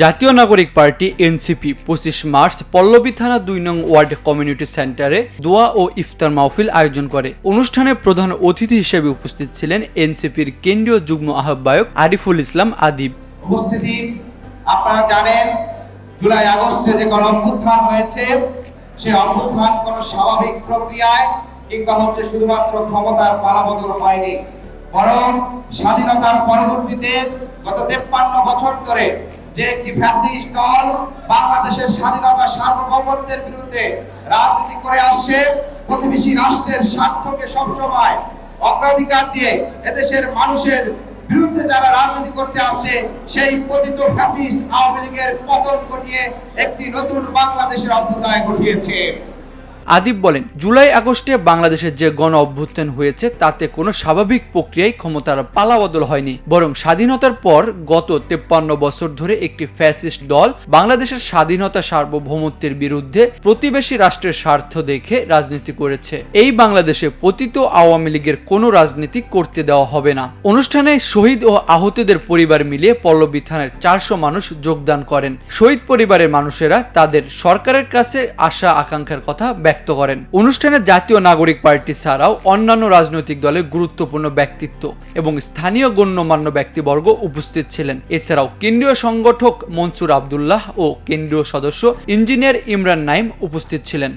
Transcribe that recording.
জাতীয় নাগরিক party NCP পঁচিশ মার্চ পল্লবী থানা দুই নং ওয়ার্ড কমিউনিটি সেন্টারে দোয়া ও ইফতার মাহফিল আয়োজন করে। অনুষ্ঠানে প্রধান অতিথি হিসেবে উপস্থিত ছিলেন এনসিপির কেন্দ্রীয় যুগ্ম আহ্বায়ক আরিফুল ইসলাম আদিব। উপস্থিতি আপনারা জানেন, জুলাই আগস্টে যে অভ্যুত্থান হয়েছে অভ্যুত্থান কোন স্বাভাবিক প্রক্রিয়ায় কিংবা হচ্ছে শুধুমাত্র ক্ষমতার পালাবদল হয়নি। বরং স্বাধীনতার পরবর্তীতে গত তেপ্পান্ন বছর ধরে একটি ফ্যাসিস্ট দল বাংলাদেশের স্বাধীনতা সার্বভৌমত্বের বিরুদ্ধে রাজনীতি করে আসছে, প্রতিবেশী রাষ্ট্রের স্বার্থকে সবসময় অগ্রাধিকার দিয়ে এদেশের মানুষের বিরুদ্ধে যারা রাজনীতি করতে আসছে, সেই পতিত ফ্যাসিস্ট আওয়ামী লীগের পতন ঘটিয়ে একটি নতুন বাংলাদেশের অভ্যুদয় ঘটিয়েছে। আদিব বলেন, জুলাই আগস্টে বাংলাদেশের যে গণ অভ্যুত্থান হয়েছে, তাতে কোনো স্বাভাবিক প্রক্রিয়ায় ক্ষমতার পালাবদল হয়নি। বরং স্বাধীনতার পর গত তেপ্পান্ন বছর ধরে একটি ফ্যাসিস্ট দল বাংলাদেশের স্বাধীনতা সার্বভৌমত্বের বিরুদ্ধে প্রতিবেশী রাষ্ট্রের স্বার্থ দেখে রাজনীতি করেছে। এই বাংলাদেশে পতিত আওয়ামী লীগের কোনো রাজনীতি করতে দেওয়া হবে না। অনুষ্ঠানে শহীদ ও আহতদের পরিবার মিলিয়ে পল্লবী থানার চারশো মানুষ যোগদান করেন। শহীদ পরিবারের মানুষেরা তাদের সরকারের কাছে আশা আকাঙ্ক্ষার কথা ব্যক্ত করেন। অনুষ্ঠানে জাতীয় নাগরিক পার্টি ছাড়াও অন্যান্য রাজনৈতিক দলের গুরুত্বপূর্ণ ব্যক্তিত্ব এবং স্থানীয় গণ্যমান্য ব্যক্তিবর্গ উপস্থিত ছিলেন। এছাড়াও কেন্দ্রীয় সংগঠক মনসুর আবদুল্লাহ ও কেন্দ্রীয় সদস্য ইঞ্জিনিয়ার ইমরান নাইম উপস্থিত ছিলেন।